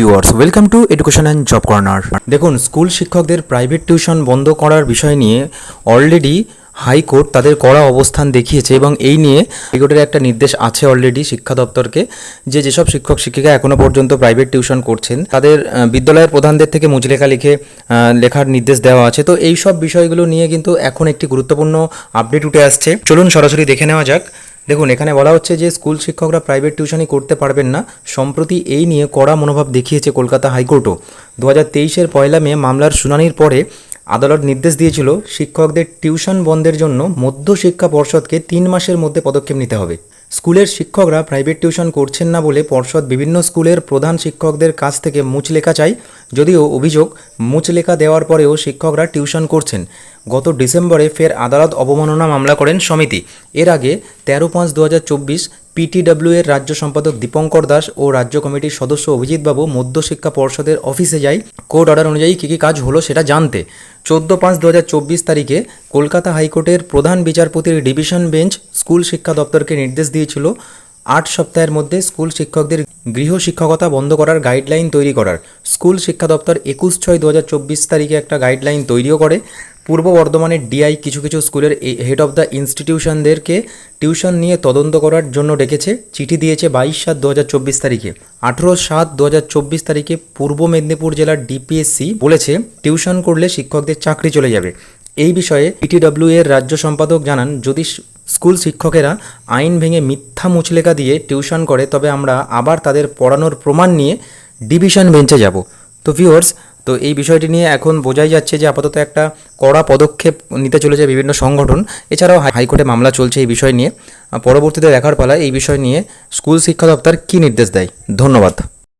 Viewers welcome to education and job corner দেখুন school শিক্ষকদের private tuition বন্ধ করার বিষয় নিয়ে অলরেডি হাইকোর্ট তাদের কড়া অবস্থান দেখিয়েছে এবং এই নিয়ে হাইকোর্টের একটা নির্দেশ আছে অলরেডি শিক্ষা দপ্তরকে যে যেসব শিক্ষক শিক্ষিকা এখনও পর্যন্ত প্রাইভেট টিউশন করছেন তাদের বিদ্যালয়ের প্রধানদের থেকে মুচলেখা লিখে লেখার নির্দেশ দেওয়া আছে। তো এই সব বিষয়গুলো নিয়ে কিন্তু এখন একটি গুরুত্বপূর্ণ আপডেট উঠে আসছে। চলুন সরাসরি দেখে নেওয়া যাক। দেখুন, এখানে বলা হচ্ছে যে স্কুল শিক্ষকরা প্রাইভেট টিউশনই করতে পারবেন না, সম্প্রতি এই নিয়ে কড়া মনোভাব দেখিয়েছে কলকাতা হাইকোর্টও। দু হাজার তেইশের পয়লা মে মামলার শুনানির পরে আদালত নির্দেশ দিয়েছিল শিক্ষকদের টিউশন বন্ধের জন্য মধ্য শিক্ষা পর্ষদকে তিন মাসের মধ্যে পদক্ষেপ নিতে হবে। স্কুলের শিক্ষকরা প্রাইভেট টিউশন করছেন না বলে পর্ষদ বিভিন্ন স্কুলের প্রধান শিক্ষকদের কাছ থেকে মুচলেখা চাই যদিও অভিযোগ, মুচলেখা দেওয়ার পরেও শিক্ষকরা টিউশন করছেন। গত ডিসেম্বরে ফের আদালত অবমাননা মামলা করেন সমিতি। এর আগে তেরো পাঁচ দু হাজার চব্বিশ পিটিডব্লিউ এর রাজ্য সম্পাদক দীপঙ্কর দাস ও রাজ্য কমিটির সদস্য অভিজিৎবাবু মধ্যশিক্ষা পর্ষদের অফিসে যাই কোর্ট অর্ডার অনুযায়ী কী কী কাজ হলো সেটা জানতে। চোদ্দ পাঁচ দু তারিখে কলকাতা হাইকোর্টের প্রধান বিচারপতির ডিভিশন বেঞ্চ স্কুল শিক্ষা দপ্তরকে নির্দেশ দিয়েছিল আট সপ্তাহের মধ্যে স্কুল শিক্ষকদের গৃহ শিক্ষকতা বন্ধ করার গাইডলাইন তৈরি করার। স্কুল শিক্ষা দপ্তর একুশ ছয় দু তারিখে একটা গাইডলাইন তৈরিও করে। পূর্ব বর্ধমানের ডিআই কিছু কিছু স্কুলের হেড অফ দ্য ইনস্টিটিউশনদেরকে টিউশন নিয়ে তদন্ত করার জন্য ডেকেছে। চিঠি দিয়েছে বাইশ সাত দু তারিখে। আঠেরো সাত দু তারিখে পূর্ব মেদিনীপুর জেলার ডিপিএসসি বলেছে, টিউশন করলে শিক্ষকদের চাকরি চলে যাবে। এই বিষয়ে পিটিডব্লিউ এর রাজ্য সম্পাদক জানান, যদি স্কুল শিক্ষকেরা আইন ভেঙে মিথ্যা মুচলেখা দিয়ে টিউশন করে, তবে আমরা আবার তাদের পড়ানোর প্রমাণ নিয়ে ডিভিশন বেঞ্চে যাব। তো ভিউয়ার্স তো এই বিষয়টি নিয়ে এখন বোঝাই যাচ্ছে যে আপাতত একটা কড়া পদক্ষেপ নিতে চলেছে বিভিন্ন সংগঠন। এছাড়াও হাই- হাইকোর্টে মামলা চলছে এই বিষয় নিয়ে। পরবর্তীতে দেখার পালা এই বিষয় নিয়ে স্কুল শিক্ষা দপ্তর কী নির্দেশ দেয়? ধন্যবাদ।